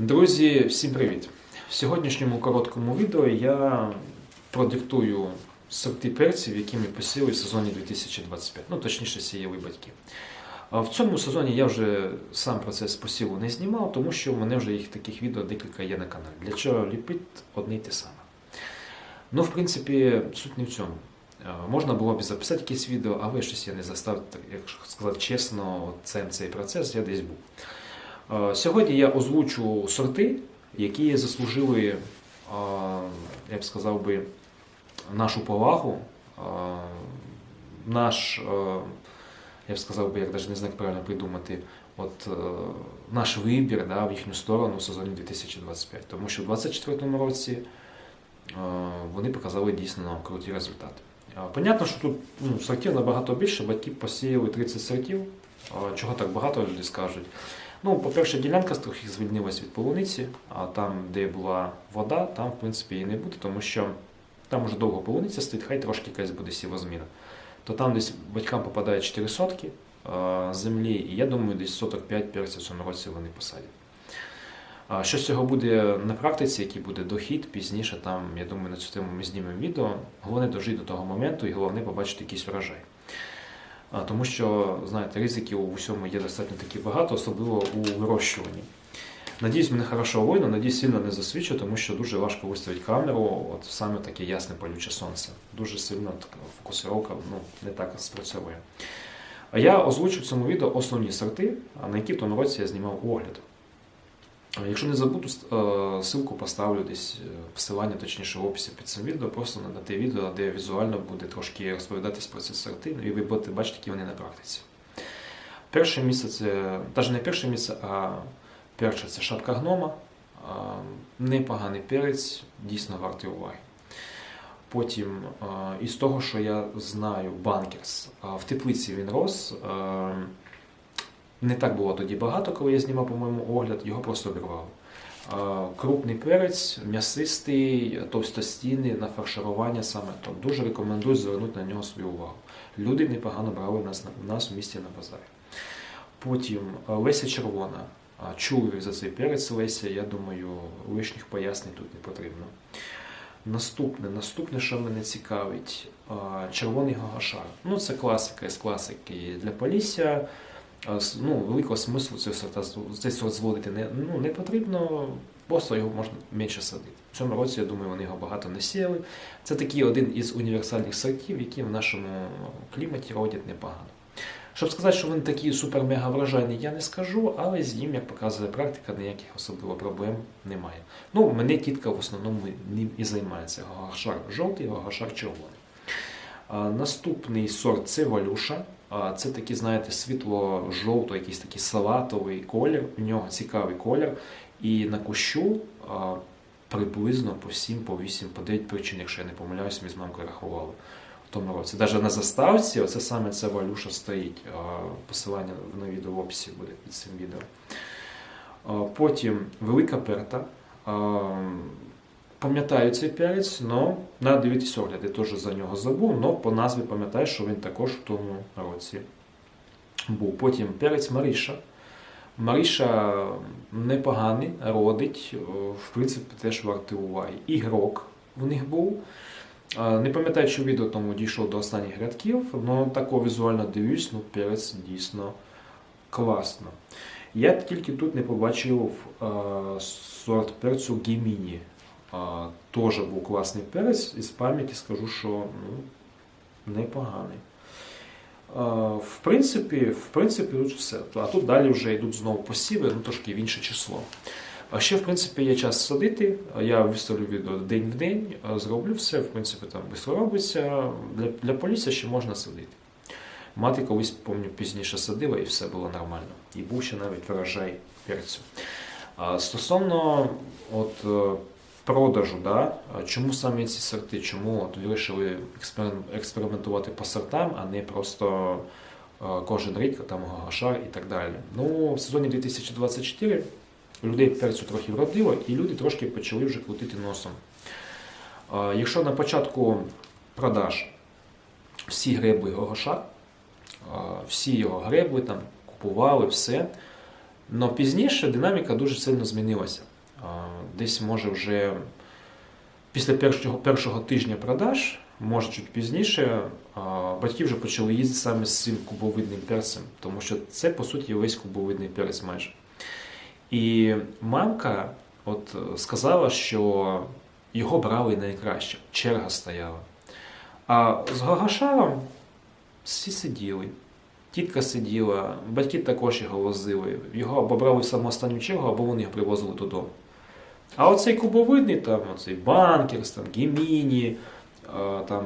Друзі, всім привіт! В сьогоднішньому короткому відео я продиктую сорти перців, які ми посіяли в сезоні 2025, ну точніше сіяли батьки. В цьому сезоні я вже сам процес посіву не знімав, тому що в мене вже їх таких відео декілька є на каналі. Для чого ліпити одне й те саме. Ну, в принципі, суть не в цьому. Можна було б записати якесь відео, але щось я не застав, якщо сказати чесно, цей, цей процес я десь був. Е, Сьогодні я озвучу сорти, які заслужили, е, я б сказав би, нашу повагу, е, наш, я б сказав би, як навіть не знаю, як правильно придумати, от, наш вибір да, в їхню сторону в сезоні 2025. Тому що в 2024 році вони показали дійсно круті результати. Понятно, що тут ну, сортів набагато більше, батьки посіяли 30 сортів. Чого так багато люди скажуть? Ну, по-перше, ділянка трохи звільнилась від полуниці, а там, де була вода, там, в принципі, її не буде, тому що там вже довго полуниця стоїть, хай трошки якась буде сівозміна. То там десь батькам попадає 4 сотки землі, і я думаю, десь соток 5 перців в цьому році вони посадять. Що з цього буде на практиці, який буде дохід, пізніше там, я думаю, на цю тему ми знімемо відео. Головне дожити до того моменту і головне побачити якийсь врожай. Тому що, знаєте, ризиків у всьому є достатньо таки багато, особливо у вирощуванні. Надіюсь, мене хорошо видно, надіюсь, сильно не засвічу, тому що дуже важко виставити камеру, от саме таке ясне палюче сонце. Дуже сильно фокусировка ну, не так спрацьовує. А я озвучу в цьому відео основні сорти, на які в тому році я знімав огляд. Якщо не забуду, е, ссылку поставлю десь е, посилання, точніше в описі під цим відео, просто на те відео, де візуально буде трошки розповідатись про ці сорти, і ви будете бачити, які вони на практиці. Перше місце це, навіть не перше місце, а перше це шапка гнома. Непоганий перець, дійсно вартий уваги. Потім, е, із того, що я знаю, банкерс, в теплиці він рос. Не так було тоді багато, коли я знімав, по-моєму, огляд, його просто обірвало. Крупний перець, м'ясистий, товстостійний на фарширування саме то. Дуже рекомендую звернути на нього свою увагу. Люди непогано брали нас, в нас в місті на базарі. Потім Леся Червона. Чую за цей перець Леся, я думаю, лишніх пояснень тут не потрібно. Наступне, наступне, що мене цікавить, червоний гагашар. Ну, це класика із класики для Полісся. Ну, великого смислу цей сорт, цей сорт зводити не, ну, не потрібно, просто його можна менше садити. В цьому році, я думаю, вони його багато не сіяли. Це такий один із універсальних сортів, які в нашому кліматі родять непогано. Щоб сказати, що він такий супер-мега врожайний, я не скажу, але з ним, як показує практика, ніяких особливо проблем немає. Ну, мене тітка в основному ним і займається. Гагашар жовтий, гагашар червоний. Наступний сорт це валюша. Це такий, знаєте, світло-жовто, якийсь такий салатовий колір. У нього цікавий колір. І на кущу приблизно по 7, по 8, по 9 причин, якщо я не помиляюсь, ми з мамкою рахували в тому році. Навіть на заставці, оце саме ця валюша стоїть. Посилання на відео в описі буде під цим відео. Потім велика перта. Пам'ятаю цей перець, але треба дивитися огляд. Я теж за нього забув, але по назві пам'ятаю, що він також в тому році був. Потім перець Маріша. Маріша непоганий, родить, в принципі, теж вартий уваги. Ігрок в них був. Не пам'ятаю, що відео тому дійшов до останніх рядків, але тако візуально дивлюсь, ну перець дійсно класно. Я тільки тут не побачив а, сорт перцю Геміні. А, Теж був класний перець, і з пам'яті скажу, що ну, непоганий. В принципі, в принципі, тут все. А тут далі вже йдуть знову посіви, ну трошки в інше число. А ще, в принципі, є час садити. Я виставлю відео день в день, зроблю все, в принципі, там швидко робиться. Для, для полісся ще можна садити. Мати колись, пам'ятаю, пізніше садила і все було нормально. І був ще навіть врожай перцю. Стосовно от, е, продажу, да? чому саме ці сорти? Чому от вирішили експериментувати по сортам, а не просто е, кожен рік там гашар і так далі. Ну, в сезоні 2024 людей перцю трохи вродило, і люди трошки почали вже крутити носом. Якщо на початку продаж всі гребли Гогоша, всі його гребли там купували все, Но пізніше динаміка дуже сильно змінилася. Десь може вже після першого, першого тижня продаж, може чуть пізніше, батьки вже почали їздити саме з цим кубовидним перцем, тому що це, по суті, весь кубовидний перець майже. І мамка от сказала, що його брали найкраще, черга стояла. А з Гагашаром всі сиділи. Тітка сиділа, батьки також його возили. Його або брали в саму останню чергу, або вони його привозили додому. А оцей кубовидний, там, оцей банкерс, там, Геміні, е, там,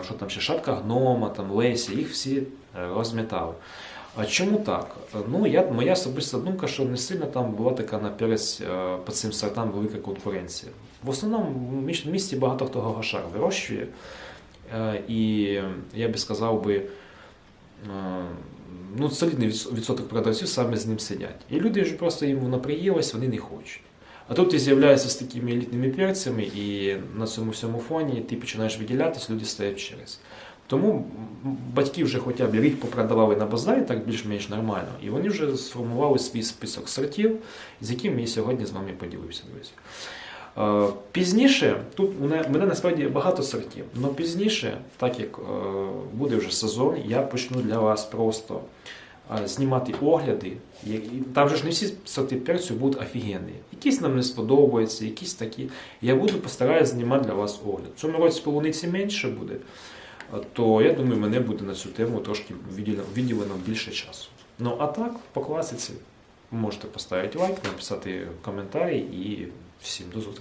е, що там ще шапка гнома, там, Лесі, їх всі е, розмітали. А чому так? Ну, я, моя особиста думка, що не сильно там була така на е, по цим сортам велика конкуренція. В основному в місті багато хто гагашар вирощує. І я би сказав би, ну, солідний відсоток продавців саме з ним сидять. І люди вже просто їм воно вони не хочуть. А тут ти з'являєшся з такими елітними перцями, і на цьому всьому фоні ти починаєш виділятись, люди стають через. Тому батьки вже хоча б рік попродавали на базарі, так більш-менш нормально, і вони вже сформували свій список сортів, з яким я сьогодні з вами поділився, друзі. Е, Пізніше, тут у мене, насправді багато сортів, але пізніше, так як е, буде вже сезон, я почну для вас просто знімати огляди. Там же ж не всі сорти перцю будуть офігенні. Якісь нам не сподобаються, якісь такі. Я буду постараюся знімати для вас огляд. В цьому році полуниці менше буде, е, то я думаю, мене буде на цю тему трошки виділено більше часу. Ну а так, по класиці, можете поставити лайк, написати коментарі і всім до зустрічі.